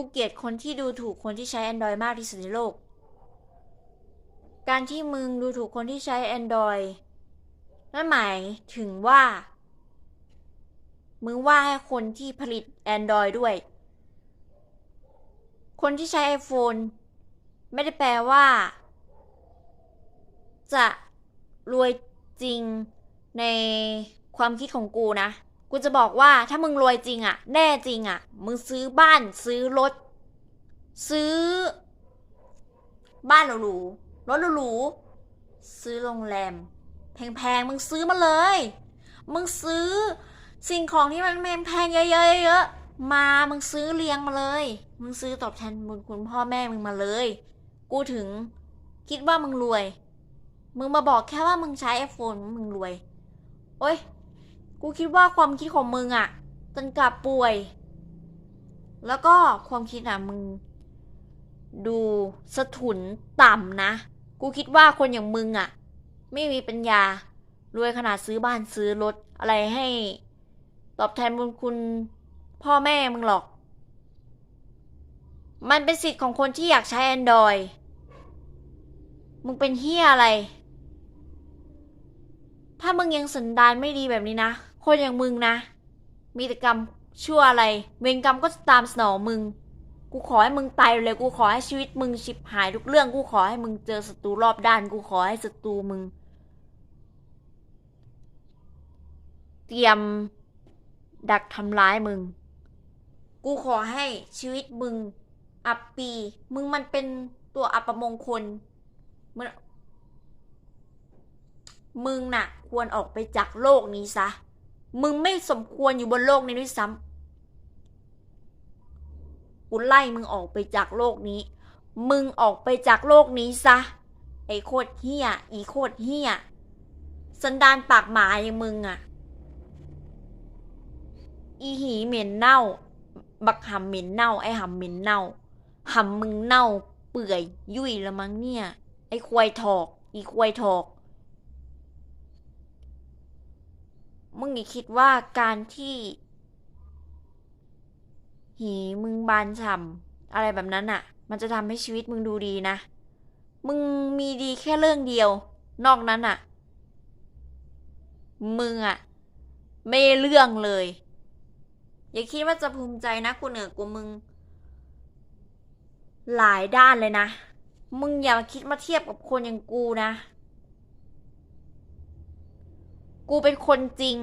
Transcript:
กูเกลียดคนที่ดูถูกคนที่ใช้ Android มากที่สุดในโลก การที่มึงดูถูกคนที่ใช้ Android นั่นหมายถึงว่า มึงว่าให้คนที่ผลิต Android ด้วย คนที่ใช้ iPhone ไม่ได้แปลว่า จะรวยจริงในความคิดของกูนะ กูจะบอกว่าถ้ามึงรวยจริงอะแน่จริงอะมึงซื้อบ้านซื้อรถ ซื้อ บ้านหรูๆรถหรูๆซื้อโรงแรม แพงๆมึงซื้อมาเลย มึงซื้อ สิ่งของที่มันแพงๆเยอะๆเยอะๆมามึงซื้อเลี้ยงมาเลย มึงซื้อตอบแทนบุญคุณพ่อแม่มึงมาเลย กูถึงคิดว่ามึงรวย มึงมาบอกแค่ว่ามึงใช้ไอโฟนมึงรวย โอ้ย กูคิดว่าความคิดของมึงอะจนกลับป่วย แล้วก็ความคิดอะมึง ดูสะทุนต่ำนะ กูคิดว่าคนอย่างมึงอะไม่มีปัญญารวยขนาดซื้อบ้านซื้อรถอะไรให้ ตอบแทนบุญคุณพ่อแม่มึงหรอก มันเป็นสิทธิ์ของคนที่อยากใช้ Android มึงเป็นเฮียอะไร ถ้ามึงยังสันดานไม่ดีแบบนี้นะ คนอย่างมึงนะ มีแต่กรรมชั่วอะไร เวรกรรมก็จะตามสนองมึง กูขอให้มึงตายเลย กูขอให้ชีวิตมึงชิบหายทุกเรื่อง กูขอให้มึงเจอศัตรูรอบด้าน กูขอให้ศัตรูมึง เตรียมดักทำร้ายมึง กูขอให้ชีวิตมึง อับปี มึงมันเป็นตัวอัปมงคลมึง มึงน่ะ ควรออกไปจากโลกนี้ซะ มึงไม่สมควรอยู่บนโลกนี้ด้วยซ้ำกูไล่มึงออกไปจากโลกนี้ มึงออกไปจากโลกนี้ซะ ไอ้โคตรเฮี้ย อีโคตรเฮี้ย สันดานปากหมาอย่างมึงอะอีหีเหม็นเน่า บักหำเหม็นเน่า ไอหำเหม็นเน่าหำมึงเน่า เปื่อย ยุ่ยละมั้งเนี่ย ไอควายถอก อีควายถอก มึงอย่าคิดว่าการที่ หีมึงบานฉ่ำอะไรแบบนั้นอะมันจะทำให้ชีวิตมึงดูดีนะ มึงมีดีแค่เรื่องเดียว นอกนั้นอะมึงอะไม่เรื่องเลย อย่าคิดว่าจะภูมิใจนะกูเหนือกว่ามึง หลายด้านเลยนะ มึงอย่าคิดมาเทียบกับคนอย่างกูนะ กูเป็นคนจริง